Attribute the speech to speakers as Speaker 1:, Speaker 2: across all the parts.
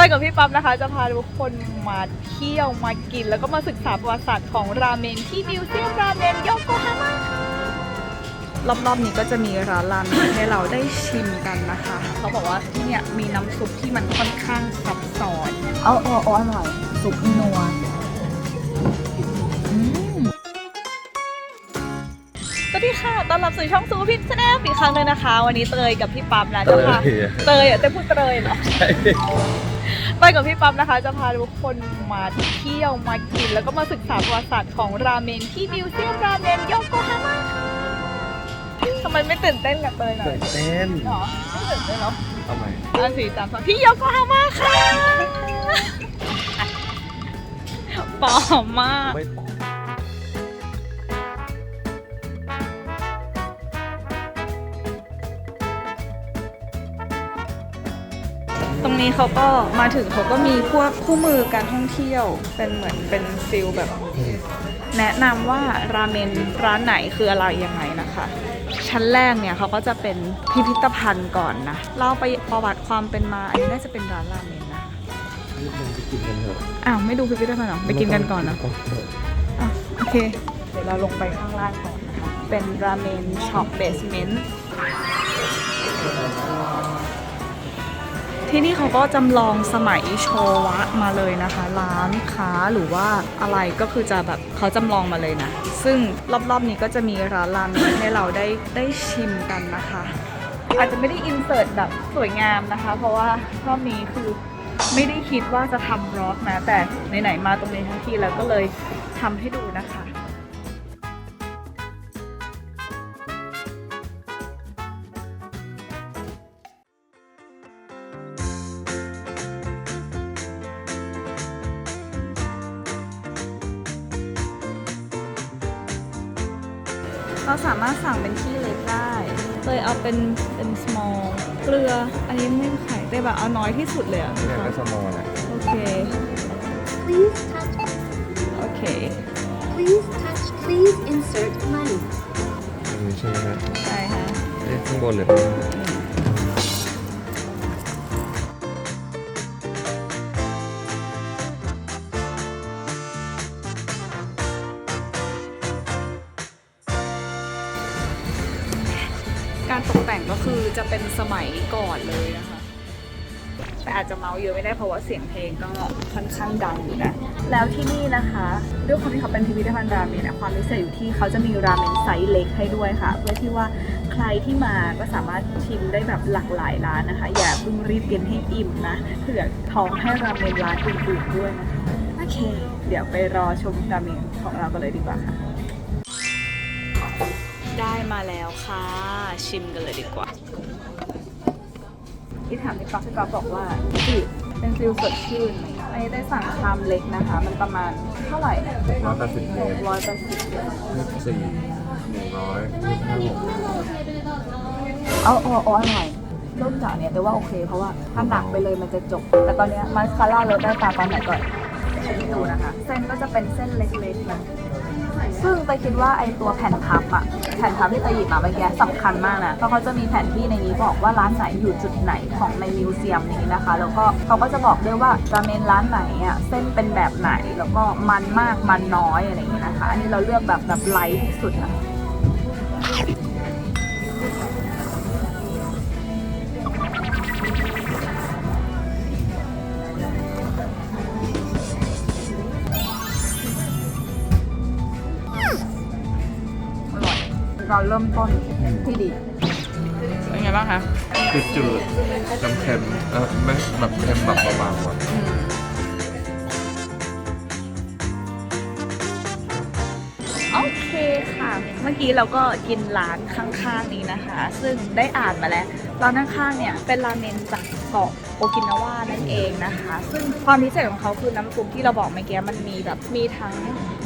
Speaker 1: ไปกับพี่ปั๊บนะคะ จะพาทุกคนมาเที่ยวมากิน แล้วก็มาศึกษาประวัติศาสตร์ของราเมนที่มิวเซียมราเมนโยโกฮาม่าค่ะรอบๆนี้ก็จะมีร้านราเมนให้เราได้ชิมกันนะคะ เขาบอกว่าที่เนี่ยมีน้ำซุปที่มันค่อนข้างซับซ้อนเอาเอาเอาอร่อยซุปนัวอืมสวัสดีค่ะ ต้อนรับสู่ช่องซูพิชแนลอีกครั้งหนึงนะคะ วันนี้เตยกับพี่ปั๊บนะจะพาเตยอะเตยพูดเตยเหรอ ไปกับพี่ปั๊บนะคะ จะพาทุกคนมาเที่ยวมากิน แล้วก็มาศึกษาประวัติศาสตร์ของราเมนที่มิวเซียมราเมนโยโกฮาม่าค่ะทำไมไม่ตื่นเต้นกับเตยหน่อย
Speaker 2: ตื่นเต้น
Speaker 1: หรอไม่ตื่นเต้นเหรอ
Speaker 2: ทำไม
Speaker 1: อันสี่สามสองที่โยโกฮาม่าค่ะปลอมมาก
Speaker 2: ไม่ปอ
Speaker 1: รงนี้เขาก็มาถึงเขาก็มีพวกคู่มือการท่องเที่ยว เป็นเหมือนเป็นฟิลแบบ แนะนำว่าราเมนร้านไหนคืออะไรยังไงนะคะ ชั้นแรกเนี่ยเขาก็จะเป็นพิพิธภัณฑ์ก่อนนะเล่าไปประวัติความเป็นมาอันนี้น่าจะเป็นร้านราเมนนะ
Speaker 2: รีบลงไปกินกันเถอะ
Speaker 1: อ้าวไม่ดูพิพิธภัณฑ์เหรอไปกินกันก่อนนะ
Speaker 2: ก่อนเถอะ
Speaker 1: อะโอเค เดี๋ยวเราลงไปข้างล่างก่อนนะคะเป็นราเมนช็อปเบสเมนต์ ที่นี่เขาก็จำลองสมัยโชวะมาเลยนะคะ ร้านค้าหรือว่าอะไรก็คือจะแบบเขาจำลองมาเลยนะ ซึ่งรอบๆนี้ก็จะมีร้านราเมนให้เราได้ได้ชิมกันนะคะ อาจจะไม่ได้อินเสิร์ตแบบสวยงามนะคะ เพราะว่ารอบนี้คือไม่ได้คิดว่าจะทำบล็อกนะ แต่ไหนๆมาตรงนี้ทั้งทีแล้วก็เลยทำให้ดูนะคะาสามารถสั่งเป็นที่เล็กได้เลยเอาเป็นเป็น small เกลือ อันนี้ไม่ขายได้แบบเอาน้อยที่สุดเลยอะ
Speaker 2: อยากได้สมอลนะ
Speaker 1: โอเค
Speaker 3: Please touch,
Speaker 1: โอเค
Speaker 3: please touch, please insert money.
Speaker 2: อันนี้ใช่ไหมฮะ
Speaker 1: ใช่ค่ะ
Speaker 2: เอ๊ะข้างบนหรือข้างล่าง
Speaker 1: การตกแต่งก็คือจะเป็นสมัยก่อนเลยนะคะ แต่อาจจะเมาเยอะไม่ได้เพราะว่าเสียงเพลงก็ค่อนข้างดังอยู่นะแล้วที่นี่นะคะด้วยความที่เขาเป็นพิพิธภัณฑ์ราเมนอะความพิเศษอยู่ที่เขาจะมีราเมนไซส์เล็กให้ด้วยค่ะ เพื่อที่ว่าใครที่มาก็สามารถชิมได้แบบหลากหลายร้านนะคะ อย่าเพิ่งรีบกินให้อิ่มนะเผื่อท้องให้ราเมนร้านอื่นๆด้วยนะคะโอเค เดี๋ยวไปรอชมราเมนของเรากันเลยดีกว่าค่ะ ได้มาแล้วค่ะ ชิมกันเลยดีกว่าที่ถามพี่ป๊อกพี่ป๊อกบอกว่าจืดเป็นฟิลสดชื่นอันนี้ได้สั่งชามเล็กนะคะ มันประมาณเท่าไหร่
Speaker 2: ร้อยแปดสิบเมตร
Speaker 1: ร้อยแปดสิบ
Speaker 2: สี่หนึ่งร้อยห้าหก
Speaker 1: เอาเอาเอาอร่อยเริ่มจากเนี่ยแต่ว่าโอเค เพราะว่าถ้าหนักไปเลยมันจะจบ แต่ตอนเนี้ยมาสคาร่าลดได้ตามตอนไหนก่อนฉันให้ดูนะคะ เส้นก็จะเป็นเส้นเล็กๆนะ ซึ่งไปคิดว่าไอตัวแผ่นพับอะแผ่นพับที่ตะหยิบมาเมื่อกี้สำคัญมากนะ เพราะเขาจะมีแผนที่ในนี้บอกว่าร้านไหนอยู่จุดไหนของในมิวเซียมนี้นะคะ แล้วก็เขาก็จะบอกด้วยว่าราเมนร้านไหนอะเส้นเป็นแบบไหนแล้วก็มันมากมันน้อยอะไรอย่างเงี้ยนะคะ อันนี้เราเลือกแบบแบบไลท์ที่สุดนะ เราเริ่มต้นที่ดี เป็นไงบ้างคะ
Speaker 2: จืดจืดๆเค็มๆเออไม่แบบเค็มแบบเบาๆอะ
Speaker 1: โอเคค่ะ เมื่อกี้เราก็กินร้านข้างๆนี้นะคะ ซึ่งได้อ่านมาแล้ว ร้านข้างๆเนี่ยเป็นราเมนจากเกาะโอกินาวานั่นเองนะคะ ซึ่งความพิเศษของเขาคือน้ำซุปที่เราบอกเมื่อกี้มันมีแบบมีทั้ง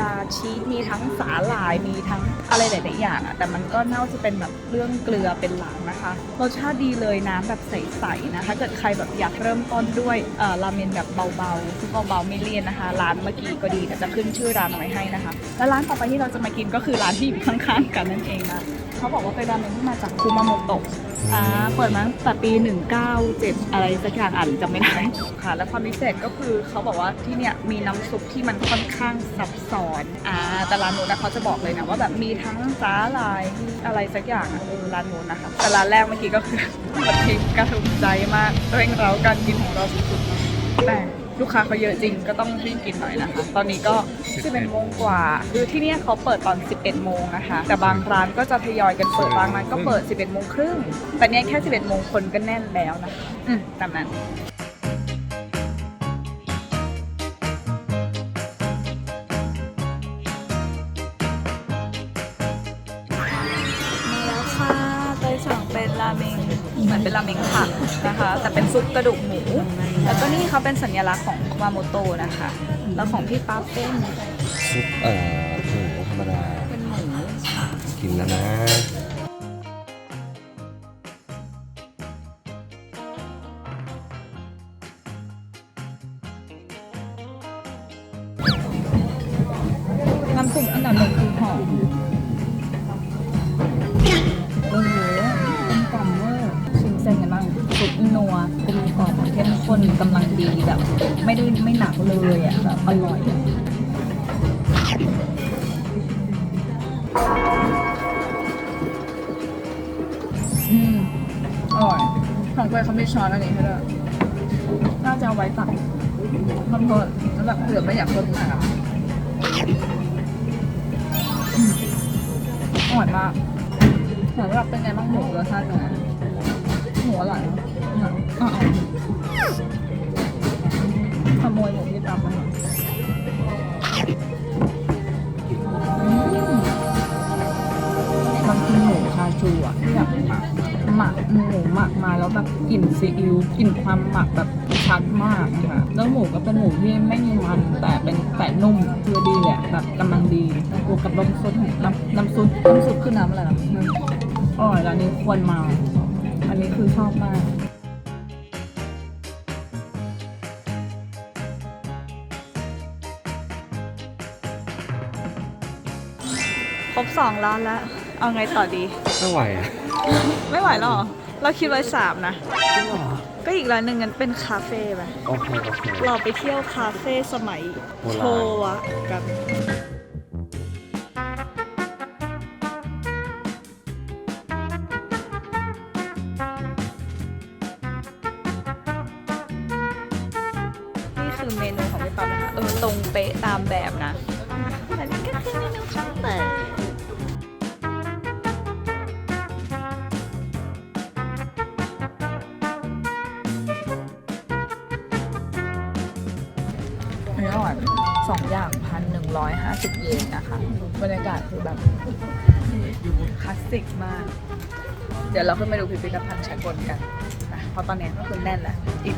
Speaker 1: ดาชีมีทั้งสาหร่ายมีทั้งอะไรหลายๆอย่างอะแต่มันก็น่าจะเป็นแบบเรื่องเกลือเป็นหลักนะคะรสชาติดีเลยน้ำแบบใสๆนะคะเกิดใครแบบอยากเริ่มต้นด้วยเอ่อราเมนแบบเบาๆคือเบาๆไม่เลี่ยนนะคะ ร้านเมื่อกี้ก็ดีแต่จะขึ้นชื่อร้านไว้ให้นะคะ แล้วร้านต่อไปที่เราจะมากินก็คือร้านที่อยู่ข้างๆกันนั่นเองนะเขาบอกว่าเป็นราเมนที่มาจากคุมาโมโตะ อ่าเปิดมาตั้งแต่ปี 197 อะไรสักอย่างอ่านจำไม่ได้ค่ะ และความพิเศษก็คือเขาบอกว่าที่เนี่ยมีน้ำซุปที่มันค่อนข้างซับซ้อนอ่าแต่ร้านนู้นนะเขาจะบอกเลยนะว่าแบบมีทั้งสาหร่ายมีอะไรสักอย่างอะเออร้านนู้นนะคะแต่ร้านแรกเมื่อกี้ก็คือแบบเพลงกระถูกใจมากเร่งเร้าการกินของเราสุดๆแต่ ลูกค้าเขาเยอะจริงก็ต้องรีบกินหน่อยนะคะ ตอนนี้ก็ 11โมงกว่าคือที่เนี่ยเขาเปิดตอน 11โมงนะคะ แต่บางร้านก็จะทยอยกันเปิดบางร้านก็เปิด 11โมงครึ่งแต่เนี้ยแค่ 11โมงคนก็แน่นแล้วนะคะอืมตามนั้นมาแล้วค่ะเตยสั่งเป็นราเมงเหมือนเป็นราเมงผักนะคะ แต่เป็นซุปกระดูกหมู แล้วก็นี่เขาเป็นสัญลักษณ์ของคุมาโมโตะนะคะ แล้วของพี่ปั๊บเป็น
Speaker 2: ซุปเอ่อหมูธรรมดา
Speaker 1: เป็นหมู
Speaker 2: กินแล้วนะ
Speaker 1: ข้นกำลังดีแบบไม่ได้ไม่หนักเลยอะแบบอร่อย อืมอร่อย ของเกยเขาไม่ช้อนอันนี้ให้ด้วยน่าจะเอาไว้ตักขอโทษแล้วแบบเผื่อไม่อยากรสมากอะอืมอร่อยมากหมูแบบเป็นไงบ้างหมูรสชาติเป็นไงหมูอร่อยนอะ ขโมยหมูที่ตำมาหน่อยอืมมันคือหมูชาชูอะที่แบบหมักหมูหมักมาแล้วแบบกลิ่นซีอิ๊วกลิ่นความหมักแบบชัดมากนะคะแล้วหมูก็เป็นหมูที่ไม่มีมัน แต่เป็นแต่นุ่มคือดีแหละแบบกำลังดีบวกกับน้ำซุปน้ำน้ำซุปน้ำซุปคือน้ำอะไรนะอืมอร่อยร้านนี้ควรมา อันนี้คือชอบมาก ครบสองร้านแล้ว เอาไงต่อดี
Speaker 2: ไม่ไหวอะ
Speaker 1: ไม่ไหวแล้วเหรอ เราคิดไว้สามนะก็อีกร้านหนึ่งงั้นเป็นคาเฟ่ไป
Speaker 2: โอเคโอเค
Speaker 1: เราไปเที่ยวคาเฟ่สมัย
Speaker 2: โบราณ
Speaker 1: โชวะกัน นี่คือเมนูของพี่ป๊อปนะคะ เออ ตรงเป๊ะตามแบบนะ 2 อย่าง 1,150 เยนนะคะ บรรยากาศคือแบบคลาสสิกมาก เดี๋ยวเราขึ้นไปดูพิพิธภัณฑ์ชั้นบนกันนะเพราะตอนนี้ก็คือแน่นแหละอิ่ม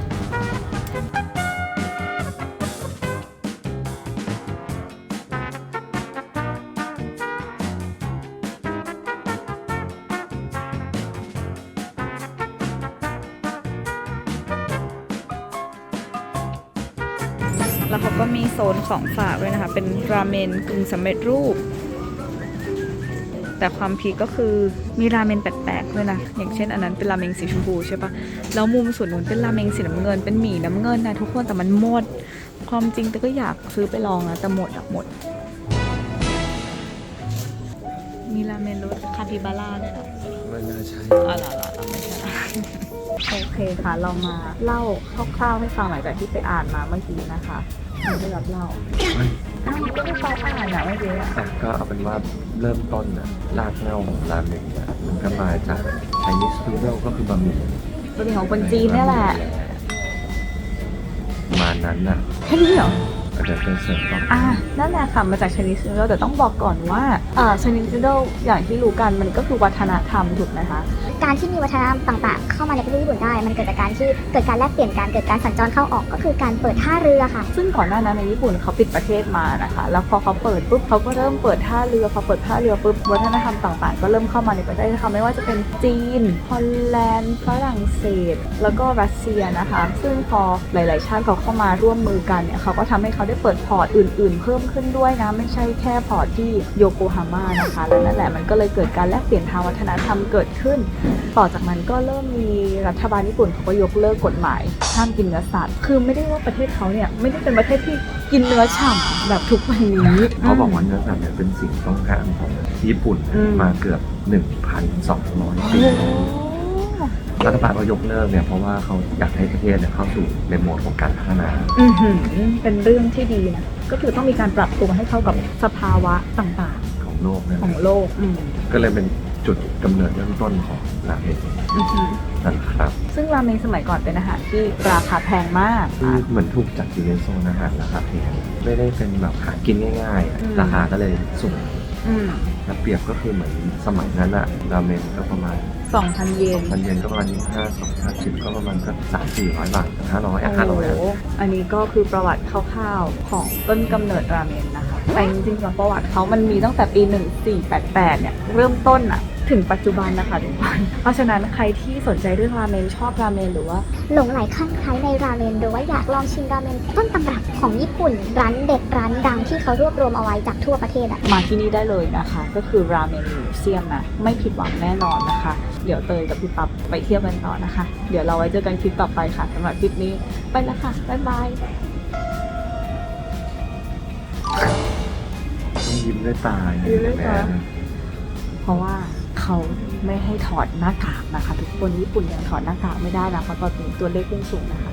Speaker 1: แล้วเขาก็มีโซนของฝากด้วยนะคะ เป็นราเมนกึ่งสำเร็จรูป แต่ความพีคก็คือมีราเมนแปลกๆด้วยนะ อย่างเช่นอันนั้นเป็นราเมงสีชมพูใช่ปะแล้วมุมส่วนนู้นเป็นราเมงสีน้ำเงิน เป็นหมี่น้ำเงินนะทุกคน แต่มันหมด ความจริงแต่ก็อยากซื้อไปลองนะแต่หมดอะหมด มีราเมนรสคาปิบาร่าด้วยนะ
Speaker 2: ไม่น่าใช่
Speaker 1: อ๋อเหรอเหรอเหรอไม่ใช่โอเคค่ะ เรามาเล่าคร่าวๆให้ฟังหลังจากที่ไปอ่านมาเมื่อกี้นะคะ ไม่ได้รับเล่าอ้าวก็ไม่ฟังอ่านอะเมื่อกี้อะ
Speaker 2: อะก็เอาเป็นว่าเริ่มต้นน่ะรากเหง้าของราเมงเนี่ยมันก็มาจาก Chinese noodle ก็คือบะหมี่
Speaker 1: เป็นของคนจีนเนี่ยแหละ
Speaker 2: ประมาณนั้นน่ะ
Speaker 1: แค่นี้เหรอ
Speaker 2: อาจจะเป็นเสริมต่อ
Speaker 1: อ่านั่นแหละค่ะมาจาก Chinese Noodle แต่ต้องบอกก่อนว่าอ่า Chinese Noodle อย่างที่รู้กันมันก็คือวัฒนธรรมถูกไหมคะ
Speaker 3: การที่มีวัฒนธรรมต่างๆ เข้ามาในประเทศญี่ปุ่นได้ มันเกิดจากการที่เกิดการแลกเปลี่ยนการเกิดการสัญจรเข้าออกก็คือการเปิดท่าเรือค่ะ
Speaker 1: ซึ่งก่อนหน้านั้นในญี่ปุ่นเขาปิดประเทศมานะคะ แล้วพอเขาเปิดปุ๊บเขาก็เริ่มเปิดท่าเรือพอเปิดท่าเรือปุ๊บวัฒนธรรมต่างๆ ก็เริ่มเข้ามาในประเทศค่ะไม่ว่าจะเป็นจีนฮอลแลนด์ฝรั่งเศส แล้วก็รัสเซียนะคะ ซึ่งพอหลาย ๆ ชาติเขาเข้ามาร่วมมือกันเนี่ยเขาก็ทำให้เขาได้ได้เปิดพอร์ตอื่น ๆ เพิ่มขึ้นด้วยนะไม่ใช่แค่พอร์ตที่โยโกฮาม่านะคะแล้วนั่นแหละมันก็เลยเกิดการแลกเปลี่ยนทางวัฒนธรรมเกิดขึ้นต่อจากนั้นก็เริ่มมีรัฐบาลญี่ปุ่นเขาก็ยกเลิกกฎหมายห้ามกินเนื้อสัตว์ คือไม่ได้ว่าประเทศเขาเนี่ยไม่ได้เป็นประเทศที่กินเนื้อฉ่ำแบบทุกวันนี้
Speaker 2: เขาบอกว่าเนื้อสัตว์เนี่ยเป็นสิ่งต้องห้ามของญี่ปุ่น
Speaker 1: อืม
Speaker 2: มาเกือบ 1,200ปี
Speaker 1: โอ้
Speaker 2: รัฐบาลเขายกเลิกเนี่ยเพราะว่าเขาอยากให้ประเทศเนี่ยเข้าสู่ในโหมดของการพัฒนา
Speaker 1: อือหือเป็นเรื่องที่ดีนะก็คือต้องมีการปรับตัวให้เข้ากับสภาวะต่าง
Speaker 2: ของโลกนะ
Speaker 1: ๆของโลกอืม
Speaker 2: ก็เลยเป็น จุดกำเนิดเริ่มต้นของราเมง
Speaker 1: อือหือ
Speaker 2: นะครับ
Speaker 1: ซึ่งราเมงสมัยก่อนเป็นอาหารที่ราคาแพงมาก
Speaker 2: คือเหมือนถูกจัดอยู่ในโซนอาหารราคาแพงไม่ได้เป็นแบบหากินง่ายๆอะ
Speaker 1: อืม
Speaker 2: ราคาก็เลยสูง
Speaker 1: อืม
Speaker 2: ถ้าเปรียบก็คือเหมือนสมัยนั้นอะราเมงก็ประมาณ
Speaker 1: สองพันเยน
Speaker 2: พันเยนก็ประมาณห้าสองห้าสิบก็ประมาณก็สามสี่ร้อยบาทห้าร้อยอะห้าร้อยอะ
Speaker 1: โโหอันนี้ก็คือประวัติคร่าวๆของต้นกำเนิดราเมนนะคะแต่จริงๆแล้วประวัติเขามันมีตั้งแต่ปี 1488 เนี่ย เริ่มต้นอะ ถึงปัจจุบันนะคะทุกคน เพราะฉะนั้นใครที่สนใจเรื่องราเมนชอบราเมนหรือว่า
Speaker 3: หลงไหลคลั่งไคล้ในราเมนหรือว่าอยากลองชิมราเมนต้นตำรับของญี่ปุ่น ร้านเด็ดร้านดังที่เขารวบรวมเอาไว้จากทั่วประเทศอะ
Speaker 1: มาที่นี่ได้เลยนะคะ ก็คือราเมนมิวเซียมนะไม่ผิดหวังแน่นอนนะคะ เดี๋ยวเตยกับพี่ปั๊บไปเที่ยวกันต่อนะคะ เดี๋ยวเราไว้เจอกันคลิปต่อไปค่ะสำหรับคลิปนี้ไปแล้วค่ะบ๊ายบาย
Speaker 2: ต้องยิ้มด้วยตา
Speaker 1: ยิ้มด้วยตา
Speaker 2: แม่
Speaker 1: เพราะว่า เขาไม่ให้ถอดหน้ากากนะคะ ทุกคนญี่ปุ่นยังถอดหน้ากากไม่ได้นะเพราะตอนนี้ตัวเลขขึ้งสูงนะคะ